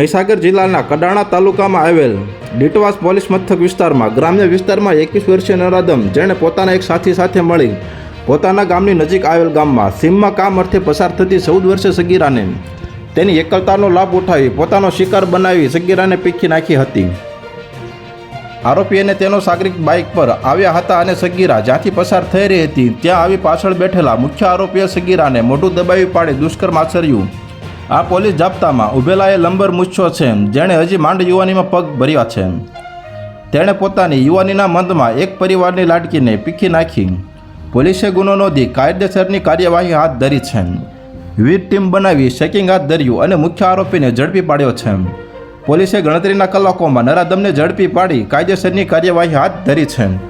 મહીસાગર જિલ્લાના કડાણા તાલુકામાં આવેલ ડીટવાસ પોલીસ મથક વિસ્તારમાં, ગ્રામ્ય વિસ્તારમાં એકવીસ વર્ષીય નરાદમ જેણે પોતાના એક સાથી સાથે મળી પોતાના ગામની નજીક આવેલ ગામમાં સીમમાં કામ અર્થે પસાર થતી ચૌદ વર્ષે સગીરાને તેની એકલતાનો લાભ ઉઠાવી પોતાનો શિકાર બનાવી સગીરાને પીખી નાખી હતી. આરોપી અને તેનો સાગરિક બાઇક પર આવ્યા હતા અને સગીરા જ્યાંથી પસાર થઈ રહી હતી, ત્યાં આવી પાછળ બેઠેલા મુખ્ય આરોપીએ સગીરાને મોઢું દબાવી પાડી દુષ્કર્મ આચર્યું. આ પોલીસ જાપ્તામાં ઉભેલા લંબર મૂછો છે. જેણે હજી માંડ યુવાનીમાં પગ ભર્યા છે. તેણે પોતાની યુવાનીના મંદમાં એક પરિવારની લાડકીને પીખી નાખી. પોલીસે ગુનો નોંધી કાયદેસરની કાર્યવાહી હાથ ધરી છે. વિવિધ ટીમ બનાવી ચેકિંગ હાથ ધર્યું અને મુખ્ય આરોપીને ઝડપી પાડ્યો છે. પોલીસે ગણતરીના કલાકોમાં નરાદમને ઝડપી પાડી કાયદેસરની કાર્યવાહી હાથ ધરી છે.